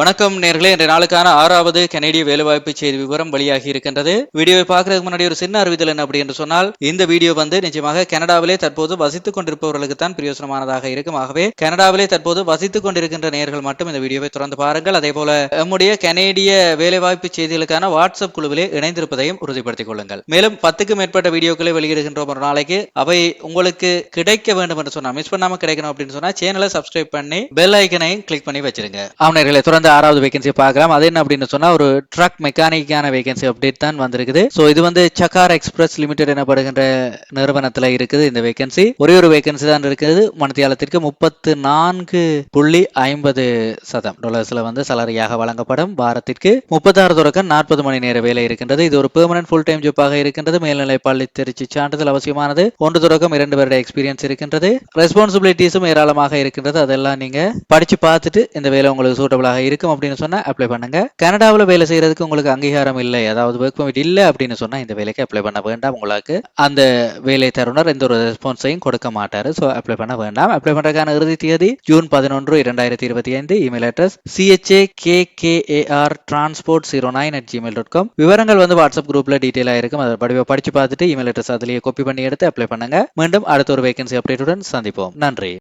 வணக்கம் நேர்களே இன்றைய நாளுக்கான ஆறாவது கனேடிய வேலைவாய்ப்பு செய்தி விவரம் வெளியாகி இருக்கின்றது. வீடியோவை பார்க்கறதுக்கு முன்னாடி ஒரு சின்ன அறிவித்தல் என்ன அப்படி என்று சொன்னால் இந்த வீடியோ வந்து நிச்சயமாக கனடாவிலே தற்போது வசித்துக் கொண்டிருப்பவர்களுக்கு தான் பிரயோசனமானதாக இருக்கும். ஆகவே கனடாவிலே தற்போது வசித்துக் கொண்டிருக்கின்ற நேர்கள் மட்டும் இந்த வீடியோவை தொடர்ந்து பாருங்கள். அதே போல நம்முடைய கனேடிய வேலைவாய்ப்பு செய்திகளுக்கான வாட்ஸ்அப் குழுவிலே இணைந்திருப்பதையும் உறுதிப்படுத்திக் கொள்ளுங்கள். மேலும் பத்துக்கும் மேற்பட்ட வீடியோக்களை வெளியிடுகின்றோம் ஒரு நாளைக்கு. அவை உங்களுக்கு கிடைக்க வேண்டும் என்று சொன்னா மிஸ் பண்ணாம கிடைக்கணும் அப்படின்னு சொன்னா சேனலை சப்ஸ்கிரைப் பண்ணி பெல் ஐக்கனையும் கிளிக் பண்ணி வச்சிருங்க. ஆவணர்களை தொடர்ந்து ஆறாவது வேகன்சி பார்க்கலாம். அது என்ன அப்படின்னு சொன்னா ஒரு ட்ரக் மெக்கானிக்கான வேகன்சி அப்டேட் தான் வந்திருக்குது. ஸோ இது வந்து சக்கார் எக்ஸ்பிரஸ் லிமிடெட் எனப்படுகின்ற நிறுவனத்துல இருக்குது இந்த வேகன்சி ஒரே ஒரு வேகன்சி தான் இருக்குது. மணித்தியாலத்திற்கு முப்பத்து நான்கு புள்ளி ஐம்பது சதம் டாலர்ஸ்ல வந்து சலரியாக வழங்கப்படும். வாரத்திற்கு முப்பத்தாறு தொடக்கம் நாற்பது மணி நேர வேலை இருக்கின்றது. இது ஒரு பெர்மனன்ட் ஃபுல் டைம் ஜாப்பாக இருக்கின்றது. மேல்நிலை பள்ளி திருச்சி சான்றிதழ் அவசியமானது. ஒன்று தொடக்கம் இரண்டு வருட எக்ஸ்பீரியன்ஸ் இருக்கின்றது. ரெஸ்பான்சிபிலிட்டிஸும் ஏராளமாக இருக்கின்றது. அதெல்லாம் நீங்க படிச்சு பார்த்துட்டு இந்த வேலை உங்களுக்கு சூட்டபிளாக இருக்கும் அப்படின்னு சொன்னா அப்ளை பண்ணுங்க. கனடாவில் வேலை செய்யறதுக்கு உங்களுக்கு அங்கீகாரம் இல்லை அதாவது ஒர்க் பர்மிட் இல்லை அப்படின்னு சொன்னால் இந்த வேலைக்கு அப்ளை பண்ண வேண்டாம் உங்களுக்கு. அந்த வேலை தருணர் எந்த ஒரு ரெஸ்பான்ஸையும் கொடுக்க மாட்டார். ஸோ அப்ளை பண்ண வேண்டாம். அப்ளை பண்ணுறதுக்கான இறுதி தேதி ஜூன் பதினொன்று இரண்டாயிரத்தி இருபத்தி ஐந்து. Email address C H A K K transport zero nine at Gmail dot com விவரங்கள் வந்து வாட்ஸ்அப் குரூப்பில் டீட்டெயிலாக இருக்கும் அதை படிவ படிச்சு பார்த்துட்டு இமெயில் அட்ரஸ் அதுலேயே காப்பி பண்ணி எடுத்து அப்ளை பண்ணுங்க. மீண்டும் அடுத்த ஒரு வேகன்சி அப்டேட்டுடன் சந்திப்போம். நன்றி.